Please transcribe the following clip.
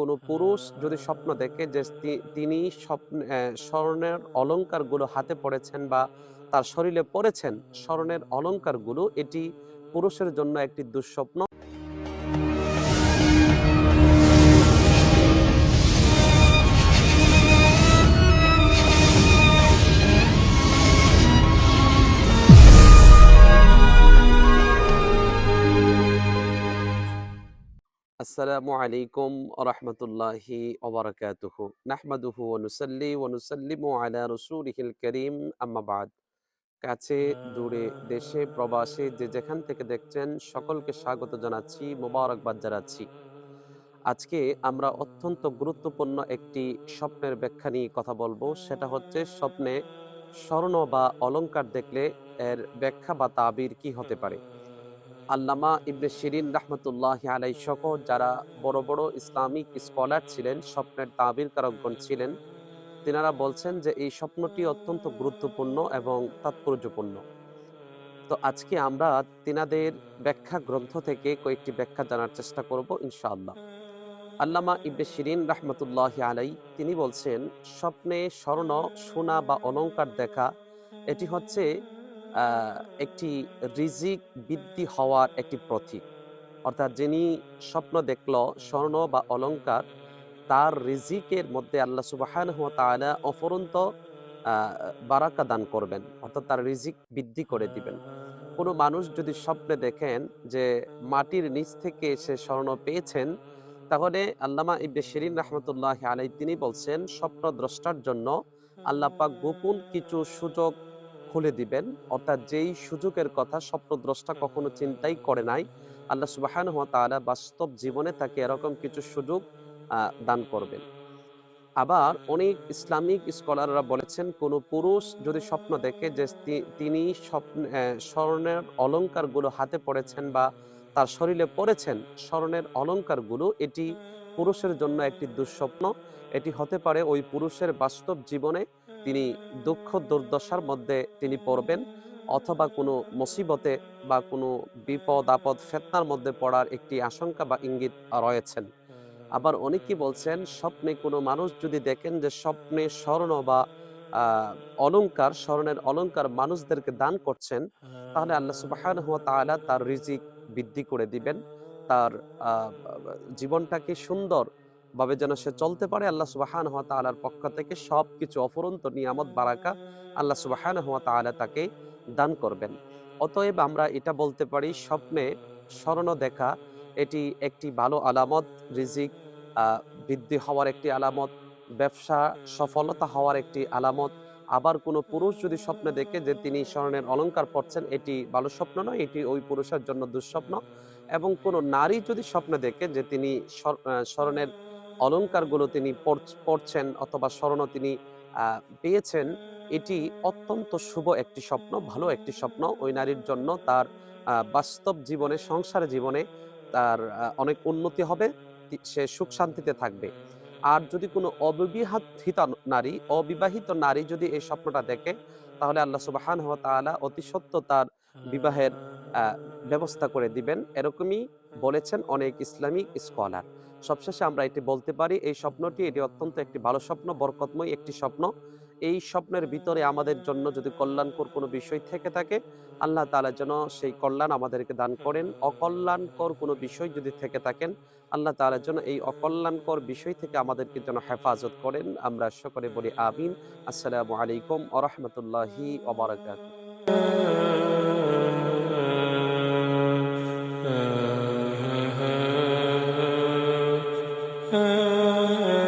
কোনো পুরুষ যদি স্বপ্ন দেখে যে তিনি স্বপ্ন স্বর্ণের অলংকারগুলো হাতে পড়েছেন বা তার শরীরে পড়েছেন, স্বর্ণের অলংকারগুলো এটি পুরুষের জন্য একটি দুঃস্বপ্ন। আসসালামু আলাইকুম রহমতুল্লাহি ওবরাকাতুহু নাহমাদুহু ওনুসাল্লি ওনুসাল্লিমু আলা রসুলিহিল করিম। আম্মাবাদ কাছে, দূরে, দেশে, প্রবাসে যে যেখান থেকে দেখছেন, সকলকে স্বাগত জানাচ্ছি, মোবারকবাদ জানাচ্ছি। আজকে আমরা অত্যন্ত গুরুত্বপূর্ণ একটি স্বপ্নের ব্যাখ্যা নিয়ে কথা বলব। সেটা হচ্ছে স্বপ্নে স্বর্ণ বা অলংকার দেখলে এর ব্যাখ্যা বা তাবির কি হতে পারে? আল্লামা ইবনে শিরিন রহমতুল্লাহ আলাই সহ যারা বড় বড় ইসলামিক স্কলার ছিলেন, স্বপ্নের তাবির কারকগণ ছিলেন, তিনারা বলছেন যে এই স্বপ্নটি অত্যন্ত গুরুত্বপূর্ণ এবং তাৎপর্যপূর্ণ। তো আজকে আমরা তিনাদের ব্যাখ্যা গ্রন্থ থেকে কয়েকটি ব্যাখ্যা জানার চেষ্টা করব ইনশাআল্লাহ। আল্লামা ইবনে শিরিন রহমতুল্লাহ আলাই তিনি বলছেন, স্বপ্নে স্বর্ণ, সোনা বা অলংকার দেখা, এটি হচ্ছে একটি রিজিক বৃদ্ধি হওয়ার একটি প্রতীক। অর্থাৎ যিনি স্বপ্ন দেখল, স্বর্ণ বা অলংকার, তার রিজিকের মধ্যে আল্লাহ সুবাহান অফরন্ত বারাকা দান করবেন। অর্থাৎ তার রিজিক বৃদ্ধি করে দিবেন। কোনো মানুষ যদি স্বপ্নে দেখেন যে মাটির নিচ থেকে সে স্বর্ণ পেয়েছেন, তাহলে আল্লামা ইবনে শিরিন রহমতুল্লাহ আলাই তিনি বলছেন স্বপ্ন দ্রষ্টার জন্য আল্লাহ গোপন কিছু সুযোগ খুলে দিবেন, অর্থাৎ যেই সুযোগের কথা স্বপ্নদ্রষ্টা কখনো চিন্তাই করে নাই, আল্লাহ সুবাহান হওয়া তাআলা বাস্তব জীবনে তাকে এরকম কিছু সুযোগ দান করবেন। আবার অনেক ইসলামিক স্কলাররা বলেছেন, কোনো পুরুষ যদি স্বপ্ন দেখে যে তিনি স্বপ্ন স্বর্ণের অলংকারগুলো হাতে পড়েছেন বা তার শরীরে পড়েছেন, স্বর্ণের অলঙ্কারগুলো এটি পুরুষের জন্য একটি দুঃস্বপ্ন, এটি হতে পারে ওই পুরুষের বাস্তব জীবনে তিনি দুঃখ দুর্দশার মধ্যে তিনি পড়বেন অথবা কোনো মুসিবতে বা কোনো বিপদ আপদ ফেতনার মধ্যে পড়ার একটি আশঙ্কা বা ইঙ্গিত রয়েছেন। আবার অনেকেই বলছেন স্বপ্নে কোনো মানুষ যদি দেখেন যে স্বপ্নে স্বর্ণ বা আহ, অলংকার স্বর্ণের অলংকার মানুষদেরকে দান করছেন তাহলে আল্লাহ সুবাহান হুয়া তার রিজিক বৃদ্ধি করে দিবেন। তার জীবনটাকে সুন্দর ভাবে যেন সে চলতে পারে, আল্লাহ সুবাহান হুয়া তাআলার পক্ষ থেকে সব কিছু অফুরন্ত নিয়ামত, বারাকা আল্লাহ সুবাহান হুয়া তাআলা তাকে দান করবেন। অতএব আমরা এটা বলতে পারি, স্বপ্নে স্মরণ দেখা, এটি একটি ভালো আলামত, রিজিক বৃদ্ধি হওয়ার একটি আলামত, ব্যবসা সফলতা হওয়ার একটি আলামত। আবার কোনো পুরুষ যদি স্বপ্নে দেখে যে তিনি স্মরণের অলংকার পড়ছেন এটি ভালো স্বপ্ন নয়, এটি ওই পুরুষের জন্য দুঃস্বপ্ন। এবং কোনো নারী যদি স্বপ্নে দেখে যে তিনি স্মরণের অলংকারগুলো তিনি পড়ছেন অথবা স্মরণ তিনি পেয়েছেন এটি অত্যন্ত শুভ একটি স্বপ্ন ভালো একটি স্বপ্ন। ওই নারীর জন্য তার বাস্তব জীবনে সংসার জীবনে তার অনেক উন্নতি হবে সে সুখ শান্তিতে থাকবে। আর যদি কোনো অবিবাহিত নারী অবিবাহিত নারী যদি এই স্বপ্নটা দেখে তাহলে আল্লাহ সুবাহান হওয়া তাআলা অতি সত্য তার বিবাহের আহ, ব্যবস্থা করে দিবেন। এরকমই বলেছেন অনেক ইসলামিক স্কলার। সবশেষে আমরা এটি বলতে পারি, এই স্বপ্নটি এটি অত্যন্ত একটি ভালো স্বপ্ন, বরকতময় একটি স্বপ্ন। এই স্বপ্নের ভিতরে আমাদের জন্য যদি কল্যাণকর কোনো বিষয় থেকে থাকে, আল্লাহ তাআলা যেন সেই কল্যাণ আমাদেরকে দান করেন। অকল্যাণকর কোনো বিষয় যদি থেকে থাকেন, আল্লাহ তাআলা যেন এই অকল্যাণকর বিষয় থেকে আমাদেরকে যেন হেফাজত করেন। আমরা সকলে বলি আমিন। আসসালামু আলাইকুম আ রহমতুল্লাহি يَعْلَمُونَ